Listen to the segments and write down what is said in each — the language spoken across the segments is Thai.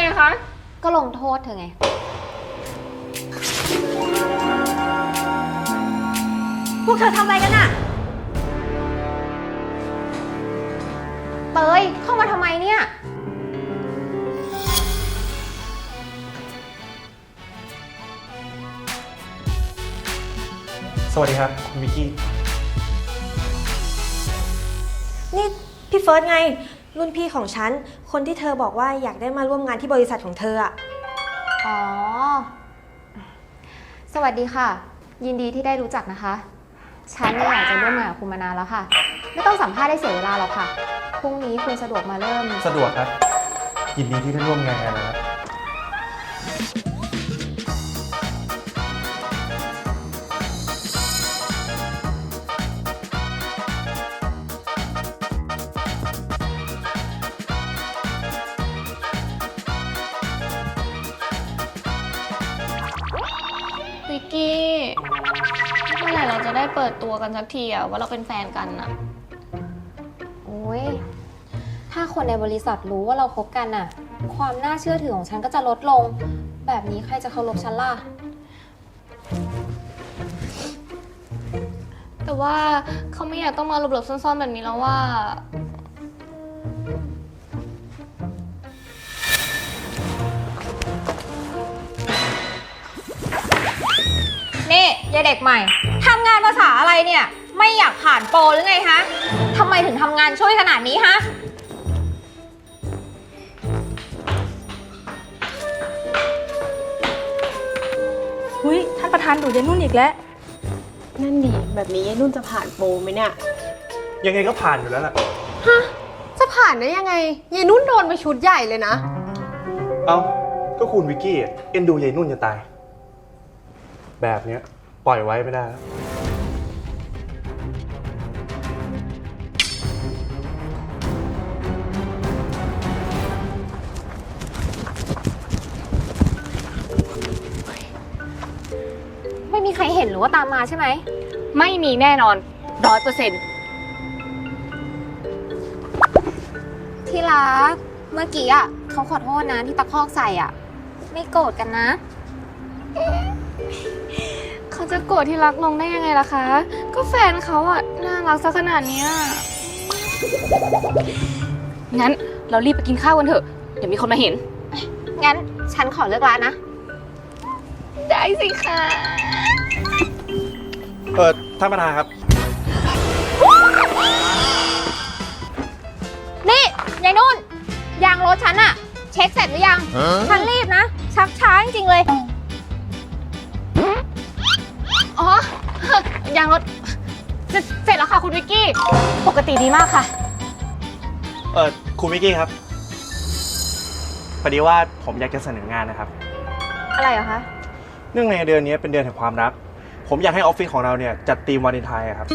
ไงคะ ก็ลงโทษเธอไง พวกเธอทำอะไรกันอะเตยเข้ามาทำไมเนี่ย สวัสดีครับ คุณวิกกี้ นี่พี่เฟิร์สไง รุ่นพี่ของฉัน คนที่เธอบอกว่าอยากได้มาร่วมงานที่บริษัทของเธออะอ๋อ สวัสดีค่ะ ยินดีที่ได้รู้จักนะคะ ฉันเนี่ยอยากจะร่วมงานกับคุณมานานแล้วค่ะ ไม่ต้องสัมภาษณ์ได้เสียเวลาหรอกค่ะ พรุ่งนี้คุณสะดวกมาเริ่ม สะดวกครับ ยินดีที่ได้ร่วมงานกันนะครับ ไหร่เราจะได้เปิดตัวกันสักทีอะว่าเราเป็นแฟนกันอะโอ้ยถ้าคนในบริษัทรู้ว่าเราคบกันน่ะความน่าเชื่อถือของฉันก็จะลดลง แบบนี้ใครจะเคารพฉันล่ะ แต่ว่าเขาไม่อยากต้องมาหลบๆซ่อนๆแบบนี้แล้วว่า นี่ยายเด็กใหม่ทำงานภาษาอะไรเนี่ย ไม่อยากผ่านโปรหรือไงฮะทำไมถึงทำงานช่วยขนาดนี้ฮะ หุยท่านประธานดูยายนุ่นอีกแล้ว นั่นดิแบบนี้ยายนุ่นจะผ่านโปรไหมเนี่ยยังไงก็ผ่านอยู่แล้วล่ะจะผ่านได้ยังไงยายนุ่นโดนไปชุดใหญ่เลยนะ เอ้า ก็คุณวิกกี้อะเอ็นดูยายนุ่นจะตาย แบบเนี้ยปล่อยไว้ไม่ได้ ไม่มีใครเห็นหรือว่าตามมาใช่ไหม ไม่มีแน่นอนร้อยเปอร์เซ็นต์ที่รัก เมื่อกี้อะเขาขอโทษนะที่ตะคอกใส่อะ ไม่โกรธกันนะ จะโกรธที่รักลงได้ยังไงล่ะคะ ก็แฟนเขาอะน่ารักซะขนาดเนี้ยงั้นเรารีบไปกินข้าวกันเถอะเดี๋ยวมีคนมาเห็น งั้นฉันขอเลิกร้านนะ ได้สิคะเออท่านประธานครับ นี่ยายนุ่นยางรถฉันอะเช็คเสร็จหรือยัง ฉันรีบนะ ชักช้าจริงๆเลยางรถเสร็จเสร็จแล้วค่ะคุณวิกกี้ ปกติดีมากค่ะ เออคุณวิกกี้ครับพอดีว่าผมอยากจะเสนองานนะครับ อะไรเหรอคะ เนื่องในเดือนนี้เป็นเดือนแห่งความรัก ผมอยากให้ออฟฟิศของเราเนี่ยจัดธีมวาเลนไทน์อะครับ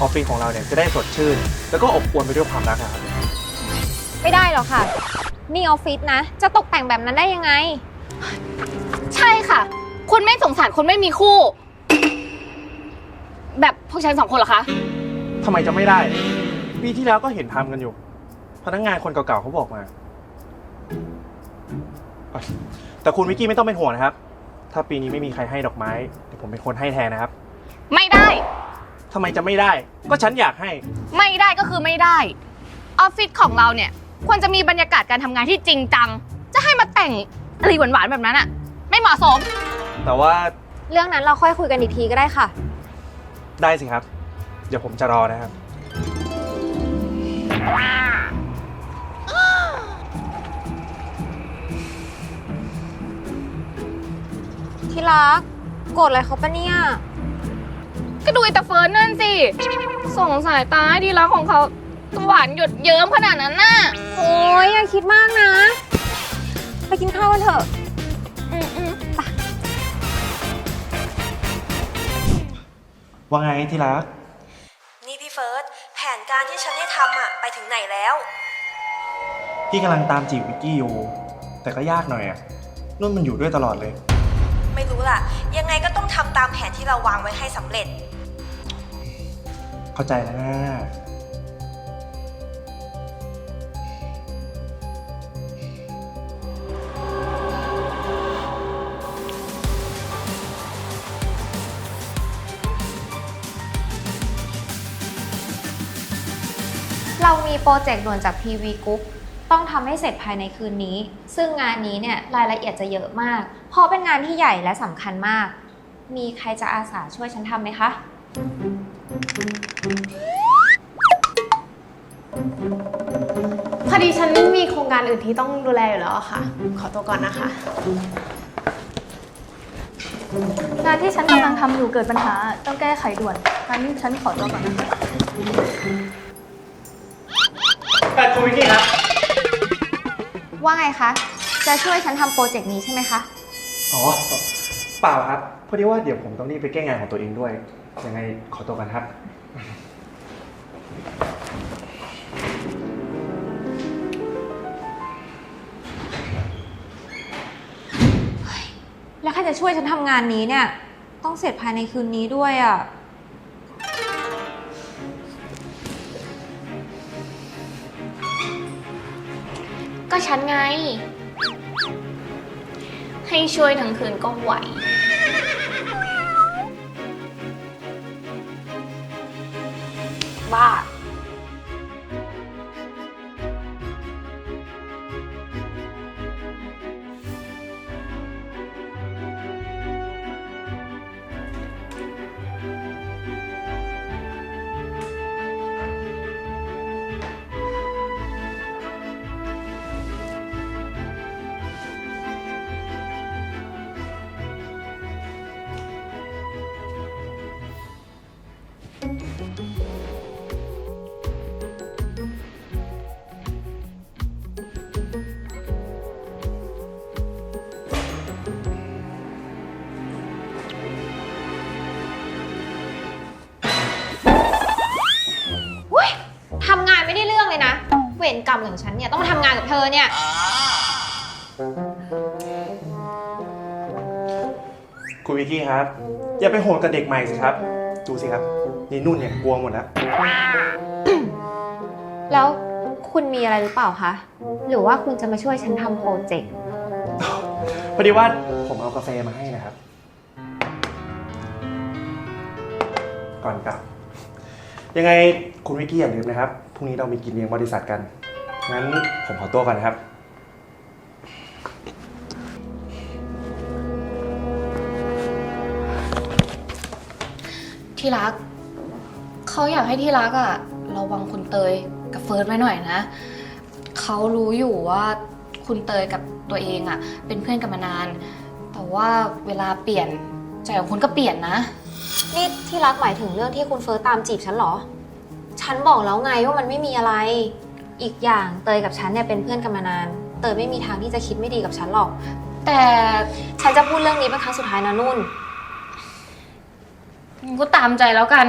ออฟฟิศของเราเนี่ยจะได้สดชื่น แล้วก็อบอวลไปด้วยความรักอะครับ ไม่ได้หรอกค่ะ นี่ออฟฟิศนะ จะตกแต่งแบบนั้นได้ยังไง ใช่ค่ะ คุณไม่สงสารคนไม่มีคู่ แบบพวกฉันสองคนเหรอคะ ทำไมจะไม่ได้ ปีที่แล้วก็เห็นทำกันอยู่ พนักงานคนเก่าๆเขาบอกมา แต่คุณวิกกี้ไม่ต้องเป็นห่วงนะครับ ถ้าปีนี้ไม่มีใครให้ดอกไม้เดี๋ยวผมเป็นคนให้แทนนะครับไม่ได้ ทำไมจะไม่ได้ ก็ฉันอยากให้ ไม่ได้ก็คือไม่ได้ ออฟฟิศของเราเนี่ย ควรจะมีบรรยากาศการทำงานที่จริงจัง จะให้มาแต่งอะไรหวานๆแบบนั้นอะไม่เหมาะสม แต่ว่า เรื่องนั้นเราค่อยคุยกันอีกทีก็ได้ค่ะ ได้สิครับ เดี๋ยวผมจะรอนะครับ ที่รักโกรธอะไรเขาปะเนี่ย ก็ดูไอ้ตาเฟิร์นนั่นสิ ส่งสายตาให้ที่รักของเขาหวานหยดเยิ้มขนาดนั้นน่ะ โอ้ยอย่าคิดมากนะ ไปกินข้าวกันเถอะ ว่าไงที่รัก นี่พี่เฟิร์สแผนการที่ฉันให้ทำอะไปถึงไหนแล้ว พี่กำลังตามจีบวิกกี้อยู่ แต่ก็ยากหน่อยอะนุ่นมันอยู่ด้วยตลอดเลย ไม่รู้ล่ะ ยังไงก็ต้องทำตามแผนที่เราวางไว้ให้สำเร็จ เข้าใจแล้วนะ โปรเจกต์ด่วนจาก PV Group ต้องทำให้เสร็จภายในคืนนี้ ซึ่งงานนี้เนี่ยรายละเอียดจะเยอะมาก เพราะเป็นงานที่ใหญ่และสำคัญมาก มีใครจะอาสาช่วยฉันทำไหมคะ พอดีฉันมีโครงการอื่นที่ต้องดูแลอยู่แล้วอะค่ะ ขอตัวก่อนนะคะ งานที่ฉันกำลังทำอยู่เกิดปัญหาต้องแก้ไขด่วนงั้นฉันขอตัวก่อนนะคะ แต่คุณวิกกี้ครับ ว่าไงคะ จะช่วยฉันทำโปรเจกต์นี้ใช่ไหมคะ อ๋อ เปล่าครับ พอดีว่าเดี๋ยวผมต้องรีบไปแก้งานของตัวเองด้วย ยังไงขอตัวกันครับ แล้วใครจะช่วยฉันทำงานนี้เนี่ย ต้องเสร็จภายในคืนนี้ด้วยอะ่ ก็ฉันไง ให้ช่วยทั้งคืนก็ไหว บ้า กรรมของฉันเนี่ยต้องมาทำงานกับเธอเนี่ย คุณวิกกี้ครับ อย่าไปโหดกับเด็กใหม่สิครับ ดูสิครับนี่นุ่นเนี่ยกลัวหมดแล้ว แล้วคุณมีอะไรหรือเปล่าคะ หรือว่าคุณจะมาช่วยฉันทำโปรเจกต์ พอดีว่าผมเอากาแฟมาให้นะครับ ก่อนกลับ ยังไงคุณวิกกี้อย่าลืมนะครับ พรุ่งนี้เรามีกินเลี้ยงบริษัทกัน งั้นผมขอตัวก่อนนะครับ ที่รัก เขาอยากให้ที่รักอะระวังคุณเตยกับเฟิร์สไว้หน่อยนะ เขารู้อยู่ว่าคุณเตยกับตัวเองอะเป็นเพื่อนกันมานาน แต่ว่าเวลาเปลี่ยนใจของคุณก็เปลี่ยนนะ นี่ที่รักหมายถึงเรื่องที่คุณเฟิร์สตามจีบฉันเหรอ ฉันบอกแล้วไงว่ามันไม่มีอะไร อีกอย่างเตยกับฉันเนี่ยเป็นเพื่อนกันมานาน เตยไม่มีทางที่จะคิดไม่ดีกับฉันหรอก แต่ฉันจะพูดเรื่องนี้เป็นครั้งสุดท้ายนะนุ่นก็ตามใจแล้วกัน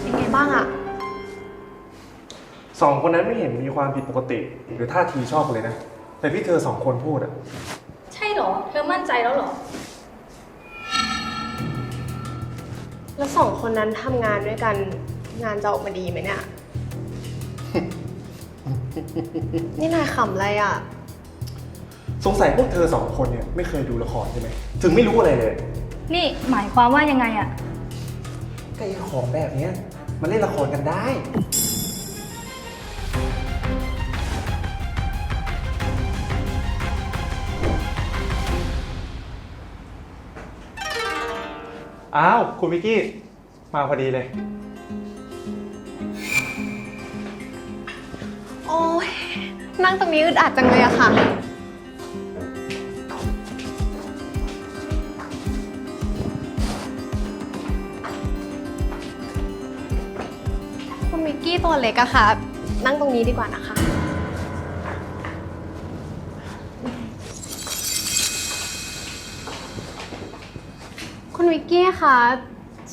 เป็นไงบ้างอะสองคนนั้นไม่เห็นมีความผิดปกติ หรือท่าทีชอบกันเลยนะ แต่ที่เธอสองคนพูดอะใช่เห รอ เธอมั่นใจแล้วเหรอ แล้วสองคนนั้นทำงานด้วยกันงานจะออกมาดีไหมเนี่ย นี่นายขำอะไรอะสงสัยพวกเธอสองคนเนี่ยไม่เคยดูละครใช่ไหม ถึงไม่รู้อะไรเลย นี่หมายความว่ายังไงอะ ก็ไอ้ของแบบเนี้ยมันเล่นละครกันได้ อ้าว คุณวิกกี้ มาพอดีเลย โอ้ยนั่งตรงนี้อึดอัดจังเลยอะค่ะ คุณมิกกี้ตัวเล็กอะค่ะ นั่งตรงนี้ดีกว่านะคะ คุณวิกกี้คะ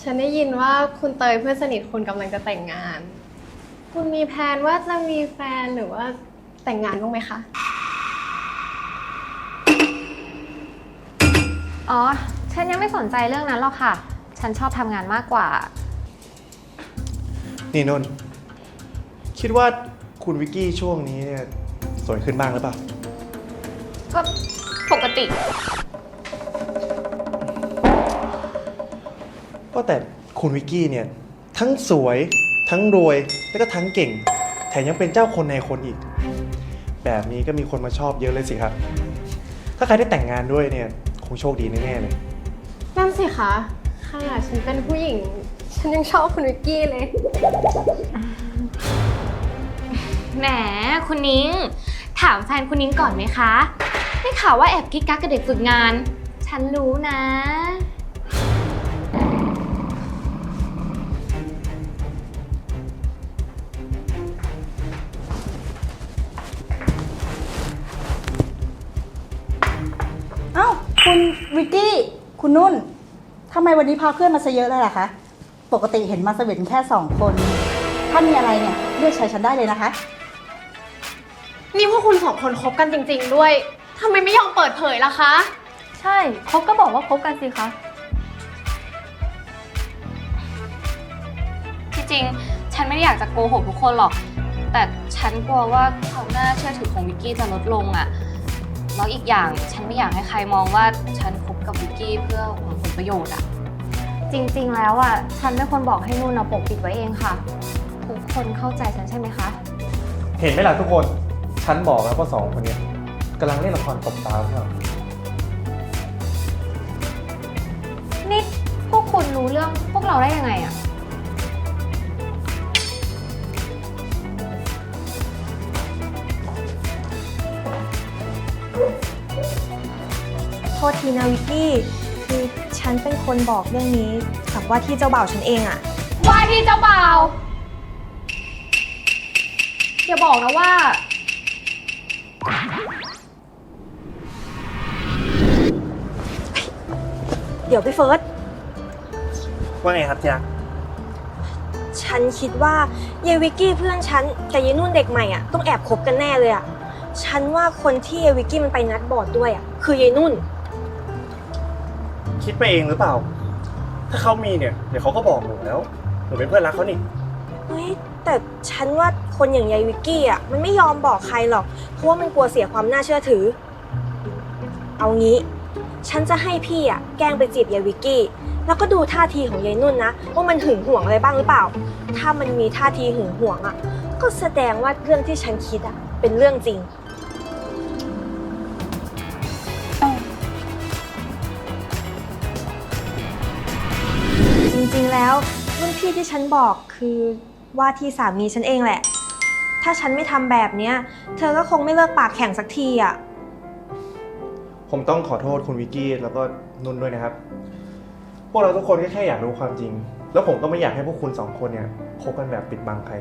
ฉันได้ยินว่าคุณเตยเพื่อนสนิทคุณกำลังจะแต่งงาน คุณมีแผนว่าจะมีแฟนหรือว่าแต่งงานบ้างไหมคะ อ๋อ ฉันยังไม่สนใจเรื่องนั้นหรอกค่ะ ฉันชอบทำงานมากกว่า นี่นนท์คิดว่าคุณวิกกี้ช่วงนี้เนี่ยสวยขึ้นบ้างหรือเปล่า ก็ติ ก็แต่คุณวิกกี้เนี่ยทั้งสวยทั้งรวยแล้วก็ทั้งเก่ง แถมยังเป็นเจ้าคนในคนอีก แบบนี้ก็มีคนมาชอบเยอะเลยสิครับ ถ้าใครได้แต่งงานด้วยเนี่ยคงโชคดีแน่ๆเลย นั่นสิคะขนาดฉันเป็นผู้หญิง ฉันยังชอบคุณวิกกี้เลย แหมคุณนิ้ง ถามแฟนคุณนิ้งก่อนไหมคะได้ข่าวว่าแอบกิ๊กกักกับเด็กฝึกงาน ฉันรู้นะ วิกกี้คุณนุ่นทำไมวันนี้พาเพื่อนมาซะเยอะเลยล่ะคะ ปกติเห็นมาสเวนแค่สองคน ถ้ามีอะไรเนี่ยเรียกใช้ฉันได้เลยนะคะ นี่พวกคุณสองคนคบกันจริง ๆ ด้วยทำไมไม่ยอมเปิดเผยล่ะคะ ใช่คบก็บอกว่าคบกันสิคะที่จริงฉันไม่ได้อยากจะโกหกทุกคนหรอก แต่ฉันกลัวว่าความน่าเชื่อถือของวิกกี้จะลดลงอะแล้วอีกอย่างฉันไม่อยากให้ใครมองว่าฉันคบ กับวิกกี้เพื่อหวังผลประโยชน์อะจริงๆ แล้วอะ ฉันเป็นคนบอกให้นุ่นเอาปกปิดไว้เองค่ะ ทุกคนเข้าใจฉันใช่ไหมคะ เห็นไหมล่ะทุกคน ฉันบอกแล้วว่าสองคนเนี้ยกำลังเล่นละครตบตาพวกเรานี่พวกคุณรู้เรื่องพวกเราได้ยังไงอะ ทษทีนะวิกกี้คือฉันเป็นคนบอกเรื่องนี้กับว่าที่เจ้าบ่าวฉันเองอะว่าที่เจ้าบ่าวอย่าบอกนะว่า เดี๋ยวพี่เฟิร์สว่าไงครับที่รักฉันคิดว่าเยายวิกกี้เพื่อนฉันกับเยายนุ่นเด็กใหม่อะต้องแอบคบกันแน่เลยอะฉันว่าคนที่เยายวิกกี้มันไปนัดบอร์ดด้วยอะคือเยายนุ่น คิดไปเองหรือเปล่า ถ้าเขามีเนี่ย เดี๋ยวเขาก็บอกหนูแล้ว หนูเป็นเพื่อนรักเขานี่ เฮ้ยแต่ฉันว่าคนอย่างยายวิกกี้อะมันไม่ยอมบอกใครหรอก เพราะว่ามันกลัวเสียความน่าเชื่อถือ เอางี้ ฉันจะให้พี่อะแกล้งไปจีบยายวิกกี้ แล้วก็ดูท่าทีของยายนุ่นนะว่ามันหึงหวงอะไรบ้างหรือเปล่า ถ้ามันมีท่าทีหึงหวงอะ ก็แสดงว่าเรื่องที่ฉันคิดอะเป็นเรื่องจริง แล้วรุ่นพี่ที่ฉันบอกคือว่าที่สามีฉันเองแหละ ถ้าฉันไม่ทำแบบเนี้ย เธอก็คงไม่เลิกปากแข็งสักทีอะ ผมต้องขอโทษคุณวิกกี้แล้วก็นุ่นด้วยนะครับ พวกเราทุกคนก็แค่อยากรู้ความจริง แล้วผมก็ไม่อยากให้พวกคุณสองคนเนี่ยคบกันแบบปิดบังใคร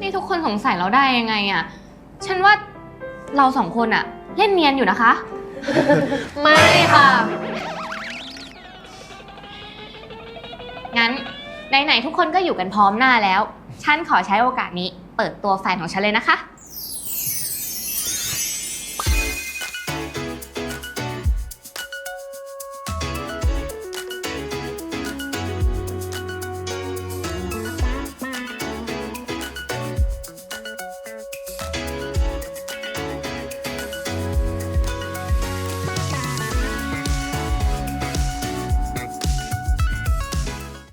นี่ทุกคนสงสัยเราได้ยังไงอะฉันว่าเราสองคนอะเล่นเนียนอยู่นะคะ ไม่ค่ะ ไหนๆทุกคนก็อยู่กันพร้อมหน้าแล้ว ฉันขอใช้โอกาสนี้เปิดตัวแฟนของฉันเลยนะคะ